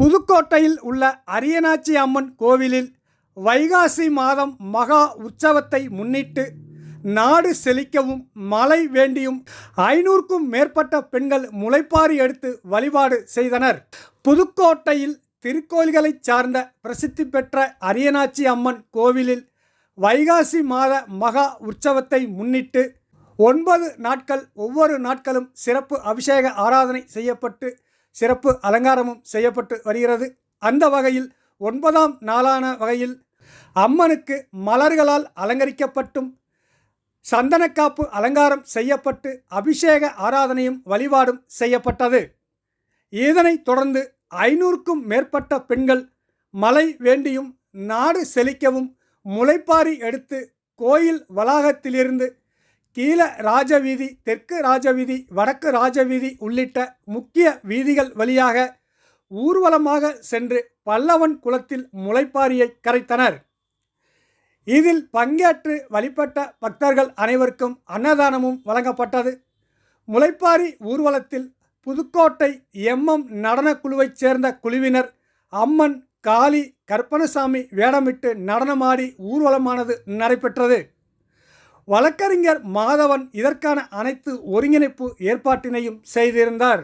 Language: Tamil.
புதுக்கோட்டையில் உள்ள அரியநாச்சி அம்மன் கோவிலில் வைகாசி மாதம் மகா உற்சவத்தை முன்னிட்டு நாடு செழிக்கவும் மழை வேண்டியும் ஐநூறுக்கும் மேற்பட்ட பெண்கள் முளைப்பாரி எடுத்து வழிபாடு செய்தனர். புதுக்கோட்டையில் திருக்கோயில்களை சார்ந்த பிரசித்தி பெற்ற அரியநாச்சி அம்மன் கோவிலில் வைகாசி மாத மகா உற்சவத்தை முன்னிட்டு ஒன்பது நாட்கள் ஒவ்வொரு நாட்களும் சிறப்பு அபிஷேக ஆராதனை செய்யப்பட்டு சிறப்பு அலங்காரமும் செய்யப்பட்டு வருகிறது. அந்த வகையில் ஒன்பதாம் நாளான வகையில் அம்மனுக்கு மலர்களால் அலங்கரிக்கப்பட்டும் சந்தனக்காப்பு அலங்காரம் செய்யப்பட்டு அபிஷேக ஆராதனையும் வழிபாடும் செய்யப்பட்டது. இதனைத் தொடர்ந்து ஐநூறுக்கும் மேற்பட்ட பெண்கள் மலை வேண்டியும் நாடு செழிக்கவும் முளைப்பாரி எடுத்து கோயில் வளாகத்திலிருந்து கீழ ராஜவீதி தெற்கு ராஜவீதி வடக்கு ராஜவீதி உள்ளிட்ட முக்கிய வீதிகள் வழியாக ஊர்வலமாக சென்று பல்லவன் குளத்தில் முளைப்பாரியை கரைத்தனர். இதில் பங்கேற்று வழிபட்ட பக்தர்கள் அனைவருக்கும் அன்னதானமும் வழங்கப்பட்டது. முளைப்பாரி ஊர்வலத்தில் புதுக்கோட்டை எம்எம் நடனக்குழுவைச் சேர்ந்த குழுவினர் அம்மன் காளி கற்பனசாமி வேடமிட்டு நடனமாடி ஊர்வலமானது நடைபெற்றது. வழக்கறிஞர் மாதவன் இதற்கான அனைத்து ஒருங்கிணைப்பு ஏற்பாட்டினையும் செய்திருந்தார்.